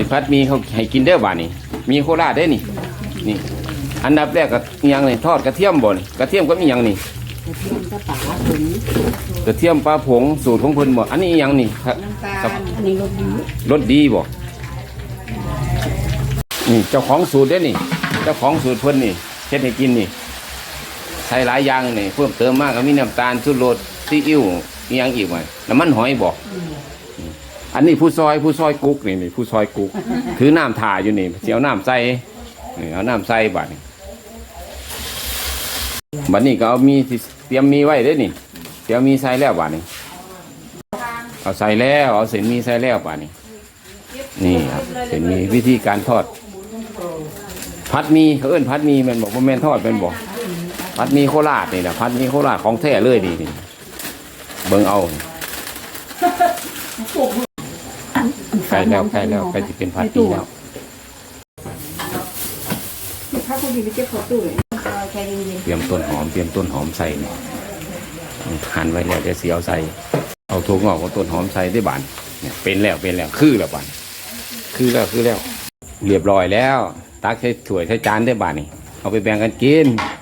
สิพัดมีเขาให้กินเด้อบ้านี่มีโคราชได้อนี่นี่ อันดับแรกก็อิหยังนี่ทอดกระเทียมบ่นี่กระเทียมก็มีหยังนี่กระเทียมกระป๋าผงกระเทียมปลาผงสูตรของเพิ่นบ่อันนี้อิหยังนี่ครับ น้ำตาลอันนี้รสดีรสดีบ่นี่เจ้าของสูตรเด้อนี่ เจ้าของสูตรเพิ่นนี่เฮ็ดให้กินนี่ ใส่หลายอย่างนี่เพิ่มเติมมากก็มีน้ำตาลชูรสซีอิ๊วอีหยังอีกว่าน้ำมันหอยบ่อั อันนี้ผู้ซอยผู้ซอยกุ๊กนี่นี่ผู้ซอยกุ๊กถือน้ำถ่าอยู่นี่เสิเอาน้ำใส่นี่เอาน้ำใส่บัดนี้บัดนี้ก็เอามีเตรียมมีไว้เด้อนี่เตรียมมีใส่แล้วบัดนี้เอาใส่แล้วเอาเส้นมีใส่แล้วป่านี่นี่ครับเส้นมีวิธีการทอด พัดมีเขาเอิ้นพัดมีมันบอกว่าแม่นทอดเป็นบอกพัดมีโคราชนี่นะพัดมีโคราชของแท้เลยดีนี่เบิ่งเอา ใกล้แล้วใกล้แล้วใกล้จะเป็นพัดหมีแล้วถ้าคุณดีไปเก็บขอตู้เลยใจเย็นเตรียมต้นหอมเตรียมต้นหอมใส่นี่หั่นไว้แล้วเดี๋ยวเสียวใส่ เอาถั่วงอกกับต้นหอมใส่ได้บานเนี่ยเป็นแล้วเป็นแล้วคือแล้วบานคือแล้วคือแล้ว เรียบร้อยแล้ว ตักใส่ถ้วยใส่จานได้บานนี่เอาไปแบ่งกันกินๆ